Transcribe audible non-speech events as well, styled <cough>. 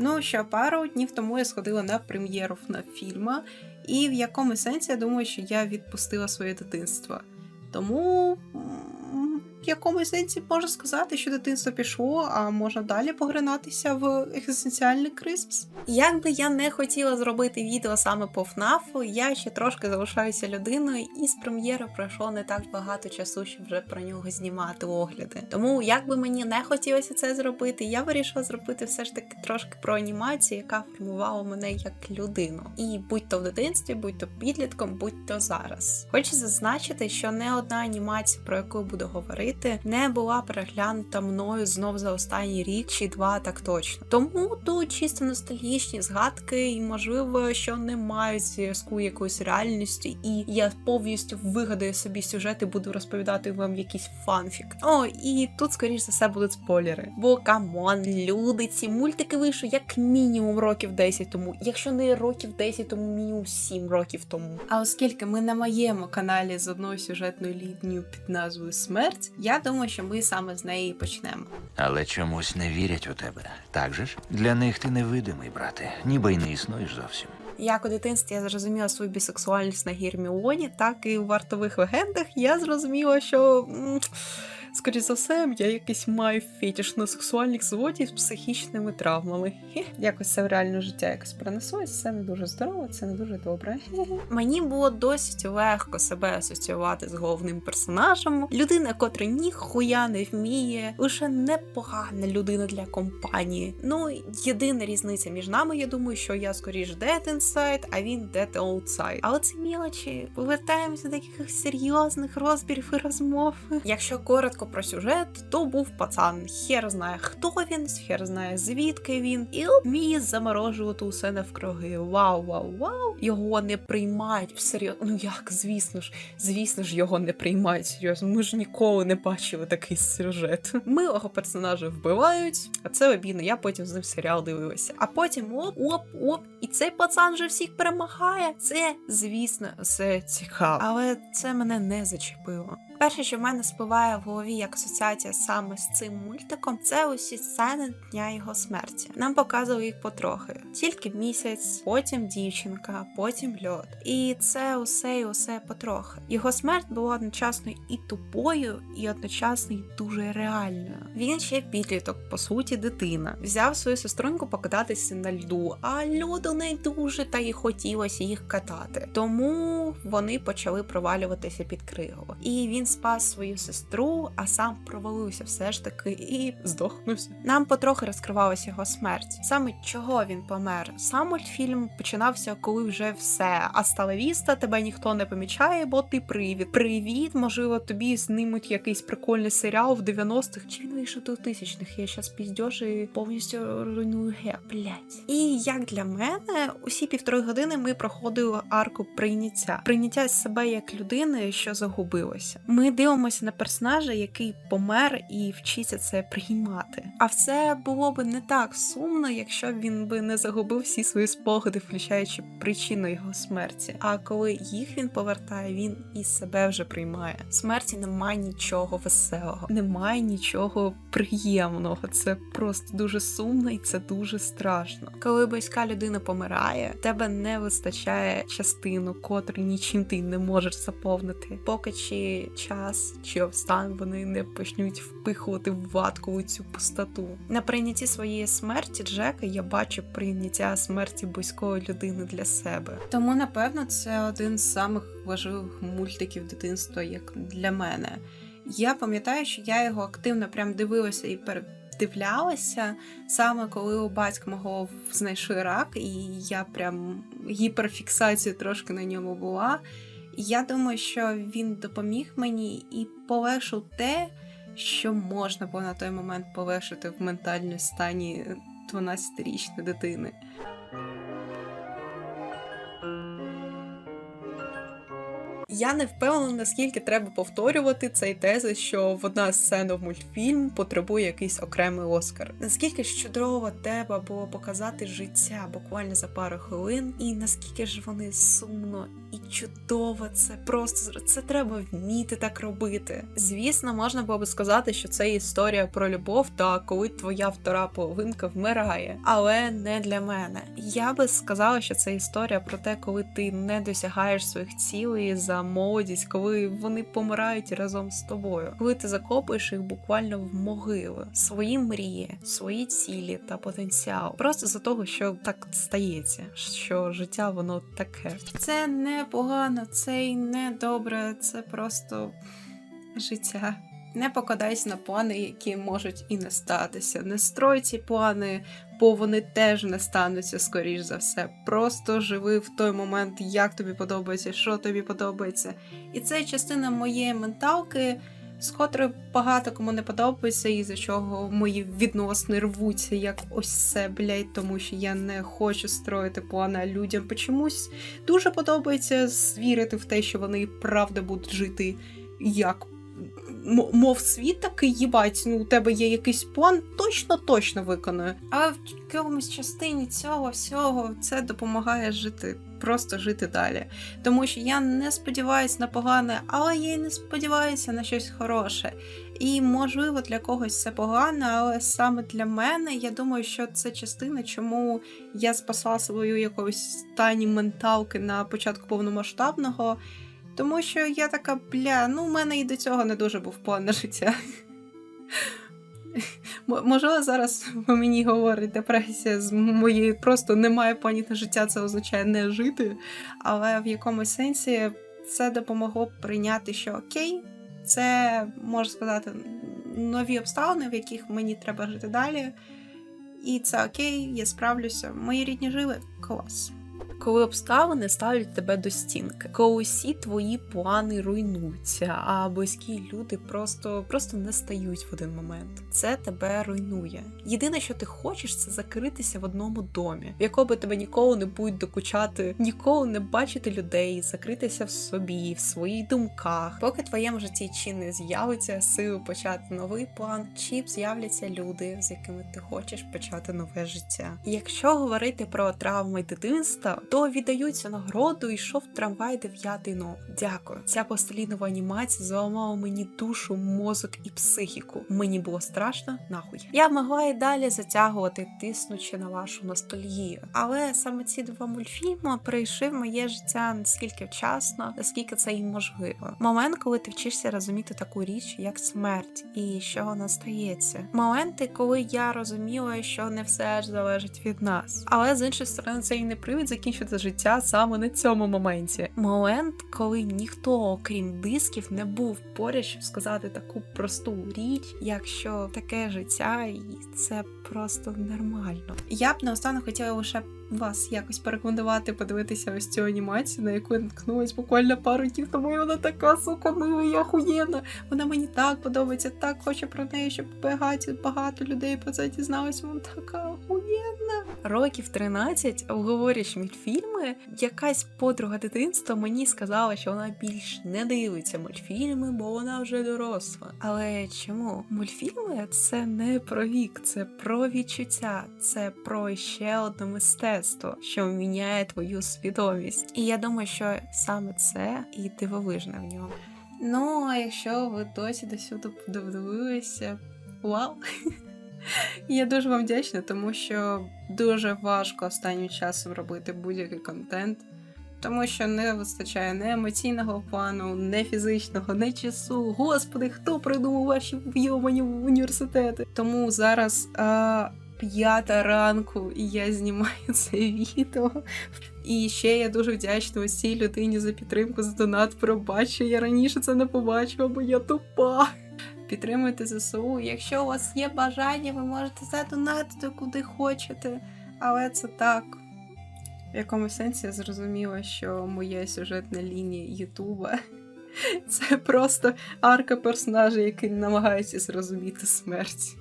Ну, що пару днів тому я сходила на прем'єру на фільма, і в якому сенсі я думаю, що я відпустила своє дитинство. Тому в якому сенсі можна сказати, що дитинство пішло, а можна далі погринатися в екзистенціальний кризис. Як би я не хотіла зробити відео саме по ФНАФу, я ще трошки залишаюся людиною, і з прем'єри пройшло не так багато часу, щоб вже про нього знімати огляди. Тому як би мені не хотілося це зробити, я вирішила зробити все ж таки трошки про анімацію, яка формувала мене як людину. І будь то в дитинстві, будь то підлітком, будь то зараз. Хочу зазначити, що не одна анімація, про яку буду говорити, не була переглянута мною знов за останній рік чи два, так точно. Тому тут чисто ностальгічні згадки, і можливо, що не мають зв'язку якоюсь реальністю, і я повністю вигадаю собі сюжет і буду розповідати вам якийсь фанфік. О, і тут, скоріш за все, будуть спойлери. Бо камон, люди, ці мультики вийшли як мінімум років 10 тому, якщо не років 10, тому мінімум 7 років тому. А оскільки ми на моєму каналі з одною сюжетною лінією під назвою Смерть, я думаю, що ми саме з неї і почнемо. Але чомусь не вірять у тебе. Так же ж? Для них ти невидимий, брате, ніби й не існуєш зовсім. Як у дитинстві я зрозуміла свою бісексуальність на Герміоні, так і у вартових легендах я зрозуміла, що. Скоріше за все, я якийсь маю фетиш на сексуальних злодіїв з психічними травмами. Якось це в реальне життя якось перенеслось, це не дуже здорово, це не дуже добре. Мені було досить легко себе асоціювати з головним персонажем. Людина, котра ніхуя не вміє, лише непогана людина для компанії. Ну, єдина різниця між нами, я думаю, що я скоріш dead inside, а він dead outside. Але це мілочі. Повертаємося до якихось серйозних розбірів і розмов. Якщо коротко про сюжет, то був пацан. Хер знає, хто він, хер знає звідки він, і вміє заморожувати усе навкруги. Вау, вау, вау. Його не приймають всерйоз. Ну як, звісно ж, звісно ж, його не приймають серйозно. Ми ж ніколи не бачили такий сюжет. <laughs> Милого персонажа вбивають, а це обідно. Я потім з ним серіал дивилася. А потім оп, оп, оп, і цей пацан вже всіх перемагає. Це, звісно, все цікаво. Але це мене не зачепило. Перше, що в мене спливає в голові як асоціація саме з цим мультиком, це усі сцени дня його смерті. Нам показували їх потрохи. Тільки місяць, потім дівчинка, потім льот. І це усе і усе потрохи. Його смерть була одночасно і тупою, і одночасно й дуже реальною. Він ще підліток, по суті, дитина. Взяв свою сеструнку покататися на льду, а льоду не дуже та й хотілося їх катати. Тому вони почали провалюватися під кригу. І він спас свою сестру, а сам провалився все ж таки і здохнувся. Нам потрохи розкривалася його смерть. Саме чого він помер? Сам мультфільм починався, коли вже все. А сталевіста тебе ніхто не помічає, бо ти привід. Привіт, можливо, тобі знимуть якийсь прикольний серіал в 90-х, чи він вийшов 2000-х. Я щас піздьош і повністю руйную ге, блять. І як для мене, усі півтори години ми проходили арку прийняття. Прийняття себе як людини, що загубилося. Ми дивимося на персонажа, який помер і вчиться це приймати. А все було би не так сумно, якщо б він би не загубив всі свої спогади, включаючи причину його смерті. А коли їх він повертає, він і себе вже приймає. В смерті немає нічого веселого, немає нічого приємного. Це просто дуже сумно і це дуже страшно. Коли близька людина помирає, тебе не вистачає частину, котру нічим ти не можеш заповнити, поки чи час чи обстан вони не почнуть впихувати в ватку цю пустоту. На прийнятті своєї смерті Джека я бачу прийняття смерті близької людини для себе. Тому напевно це один з самих важливих мультиків дитинства, як для мене. Я пам'ятаю, що я його активно прям дивилася і передивлялася, саме коли у батька мого знайшли рак, і я прям гіперфіксацію трошки на ньому була. Я думаю, що він допоміг мені і полегшив те, що можна було на той момент полегшити в ментальному стані 12-річної дитини. Я не впевнена, наскільки треба повторювати цей тезис, що одна сцена в мультфільм потребує якийсь окремий Оскар. Наскільки чудово треба було показати життя буквально за пару хвилин, і наскільки ж вони сумно і чудово це. Просто це треба вміти так робити. Звісно, можна було би сказати, що це історія про любов та коли твоя втора половинка вмирає, але не для мене. Я би сказала, що це історія про те, коли ти не досягаєш своїх цілей за молодість, коли вони помирають разом з тобою, коли ти закопуєш їх буквально в могили, свої мрії, свої цілі та потенціал. Просто за того, що так стається, що життя воно таке. Це не погано, це й не добре, це просто життя. Не покладайся на плани, які можуть і не статися. Не строй ці плани, бо вони теж не стануться, скоріш за все. Просто живи в той момент, як тобі подобається, що тобі подобається. І це частина моєї менталки, з котрою багато кому не подобається, і за чого мої відносини рвуться, як ось це, блядь, тому що я не хочу строїти плана людям. Почомусь дуже подобається вірити в те, що вони правда будуть жити як. Мов світ такий, їбать, ну у тебе є якийсь план, точно точно виконаю. А в якомусь частині цього всього це допомагає жити, просто жити далі. Тому що я не сподіваюся на погане, але я й не сподіваюся на щось хороше. І можливо для когось це погано, але саме для мене я думаю, що це частина, чому я спасла свою якоїсь стані менталки на початку повномасштабного. Тому що я така, бля, ну в мене і до цього не дуже був план на життя. Можливо, зараз мені говорить депресія з моєї просто немає планів на життя, це означає не жити. Але в якомусь сенсі це допомогло прийняти, що окей, це можна сказати нові обставини, в яких мені треба жити далі. І це окей, я справлюся. Мої рідні жили клас. Коли обставини ставлять тебе до стінки, коли усі твої плани руйнуються, а близькі люди просто, просто не стають в один момент. Це тебе руйнує. Єдине, що ти хочеш, це закритися в одному домі, в якому тебе ніколи не будуть докучати, ніколи не бачити людей, закритися в собі, в своїх думках. Поки твоєму житті чи не з'явиться сили почати новий план, чи з'являться люди, з якими ти хочеш почати нове життя. І Якщо говорити про травми дитинства, то віддаються нагороду йшов трамвай дев'ятий но. Дякую. Ця пластилінова анімація зламала мені душу, мозок і психіку. Мені було страшно, нахуй. Я могла і далі затягувати, тиснучи на вашу ностальгію. Але саме ці два мультфільми прийшли в моє життя наскільки вчасно, наскільки це і можливо. Момент, коли ти вчишся розуміти таку річ, як смерть, і що вона стається. Моменти, коли я розуміла, що не все ж залежить від нас. Але з іншої сторони, це і не привід закінчити життя саме на цьому моменті. Момент, коли ніхто, окрім дисків, не був поряд, щоб сказати таку просту річ, якщо таке життя, і це просто нормально. Я б наостанок хотіла лише вас якось порекомендувати подивитися ось цю анімацію, на яку я наткнулась буквально пару днів тому, і вона така сука мила і охуєнна. Вона мені так подобається, так хочу про неї, щоб багато, багато людей про це дізналось. Вона така охуєнна. Років 13, обговорюючи мультфільми, якась подруга дитинства мені сказала, що вона більш не дивиться мультфільми, бо вона вже доросла. Але чому? Мультфільми це не про вік, це про відчуття, це про ще одне мистецтво, що міняє твою свідомість. І я думаю, що саме це і дивовижне в ньому. Ну, а якщо ви досі до сюди подивилися, вау! <laughs> Я дуже вам вдячна, тому що дуже важко останнім часом робити будь-який контент, тому що не вистачає не емоційного плану, не фізичного, не часу. Господи, хто придумав ваші вйомані університети? Тому зараз а, п'ята ранку, і я знімаю <laughs> це відео. І ще я дуже вдячна ось цій людині за підтримку, за донат. Пробачу, я раніше це не побачила, бо я тупа. Підтримуйте ЗСУ. Якщо у вас є бажання, ви можете задонатити куди хочете. Але це так. В якому сенсі я зрозуміла, що моя сюжетна лінія Ютуба це просто арка персонажа, який намагається зрозуміти смерть.